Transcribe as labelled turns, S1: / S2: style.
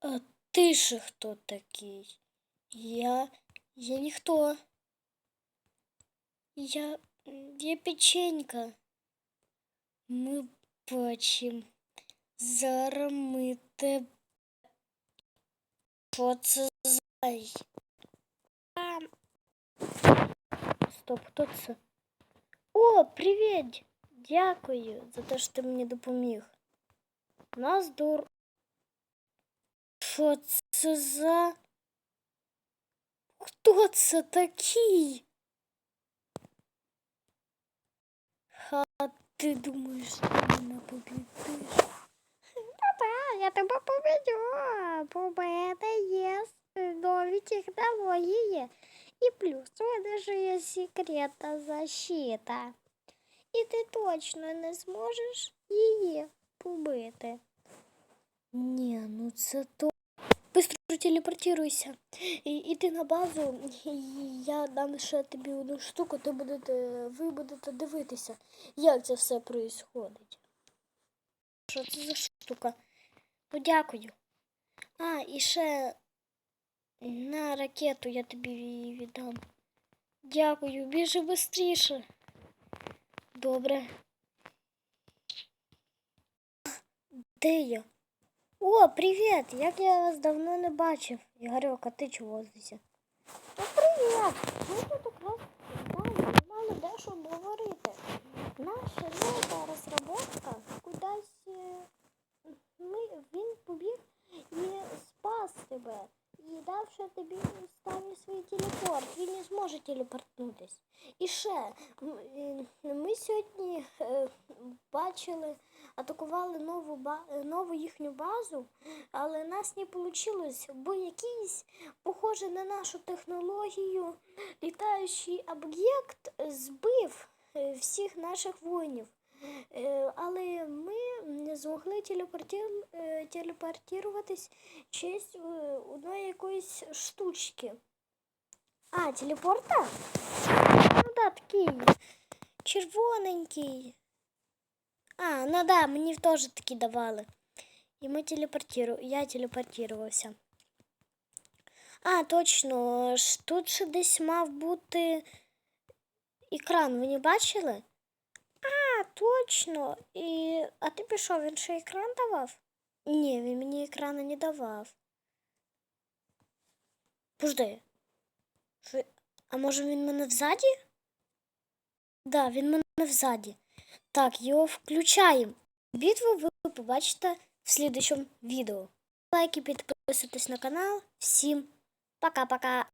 S1: А ти же хто такий? Я. Я ніхто. Я. Я печенька. Ми бачимо. Зараз ми тебе. Що це за? А... Стоп, хто це? О, привіт! Дякую за те, що ти мені допоміг. Нас дур. Що це за? Хто це такий? Ха, ти думаєш, ти мене побідиш?
S2: Та, я тебе победю, бо в мене є нові технології. І плюс у мене ж є секретна защита. І ти точно не зможеш її побити.
S1: Ні, ну це то. Телепортируйся. І, іди на базу, і я дам ще тобі одну штуку, ти будете, ви будете дивитися, як це все происходить. Що це за штука? Ну дякую. А, і ще на ракету я тобі її віддам. Дякую, біжи швидше. Добре. Де я? О, привіт! Як я вас давно не бачив. Ігорьок, а ти чого здесь?
S2: Ну, привіт! Ми тут якраз далі мали дещо обговорити. Наша нова розробка кудись е, ми, він побіг і спас тебе. Давши тобі стані свій телепорт, він не зможе телепортнутись. І ще, е, ми сьогодні е, бачили, атакували нову, е, нову їхню базу, але нас не вийшло, бо якийсь, похожий на нашу технологію, літаючий об'єкт збив всіх наших воїнів. Е, Але ми змогли е, телепортуватись через е, одної якоїсь штучки.
S1: А, телепорта? Ну да, такий червоненький. А, ну да, мені теж такі давали. І ми телепортиру... я телепортувався. А, точно, тут ще десь мав бути екран, ви не бачили? А, точно. І... А ти пішов, він ще екран давав? Ні, він мені екрану не давав. Пожди. Що- А може він мене взаді? Да, він мене взаді. Так, його включаємо. Битву ви побачите в слідчому відео. Лайки, підписуйтесь на канал. Всім пока-пока.